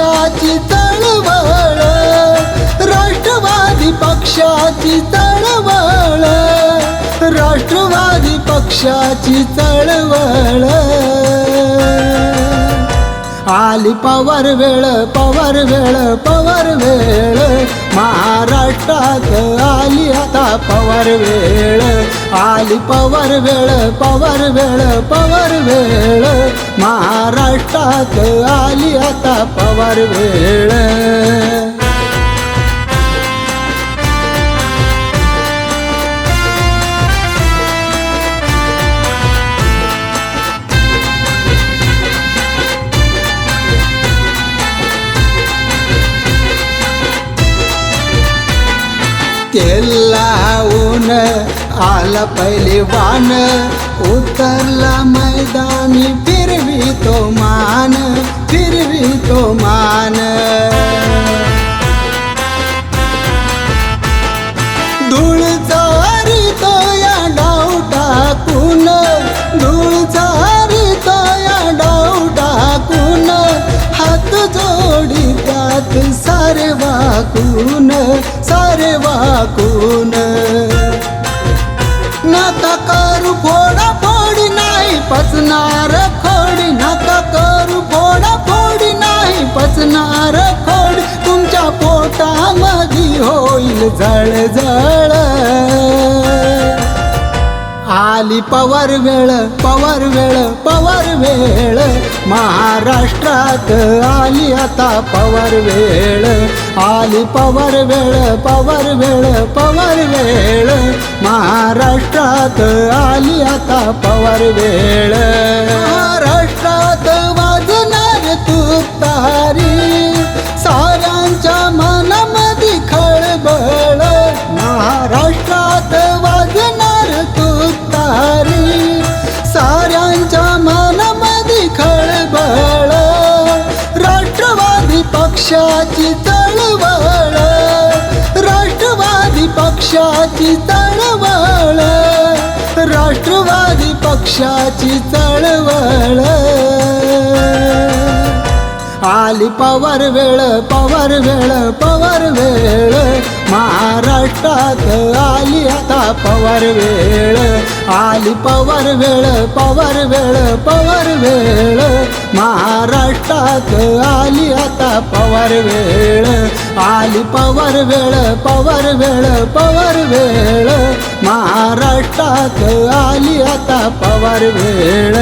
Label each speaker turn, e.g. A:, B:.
A: पक्षाची तळवळ राष्ट्रवादी पक्षाची तळवळ राष्ट्रवादी पक्षाची तळवळ आली पवार वेळ पवार वेळ पवार वेळ. महाराष्ट्रात आली आता पवार वेळ. आली पवार वेळ पवार वेळ पवार वेळ. महाराष्ट्रात आली आता पवार वेळ. तेल लावून आला पहिले वान उतरला मैदानी फिरवी तो मा जोडी त्यात सारे वाकून सारे वाकून. नका करू फोडा फोडी नाही पचणार खोडी. नका करू फोडा फोडी नाही पचणार खोडी. तुमच्या पोटामध्ये होईल जळ जळ आली पवार वेळ पवार वेळ पवार वेळ. महाराष्ट्रात आली आता पवार वेळ. आली पवार वेळ पवार वेळ पवार वेळ. महाराष्ट्रात आली आता पवार वेळ. पक्षाची चळवळ राष्ट्रवादी पक्षाची चळवळ राष्ट्रवादी पक्षाची चळवळ. आली पवार वेळ पवार वेळ पवार वेळ. महाराष्ट्रात आली आता पवार वेळ. आली पवार वेळ पवार वेळ पवार वेळ. महाराष्ट्रात आली आता पवार वेळ. आली पवार वेळ पवार वेळ पवार वेळ. महाराष्ट्रात आली आता पवार वेळ.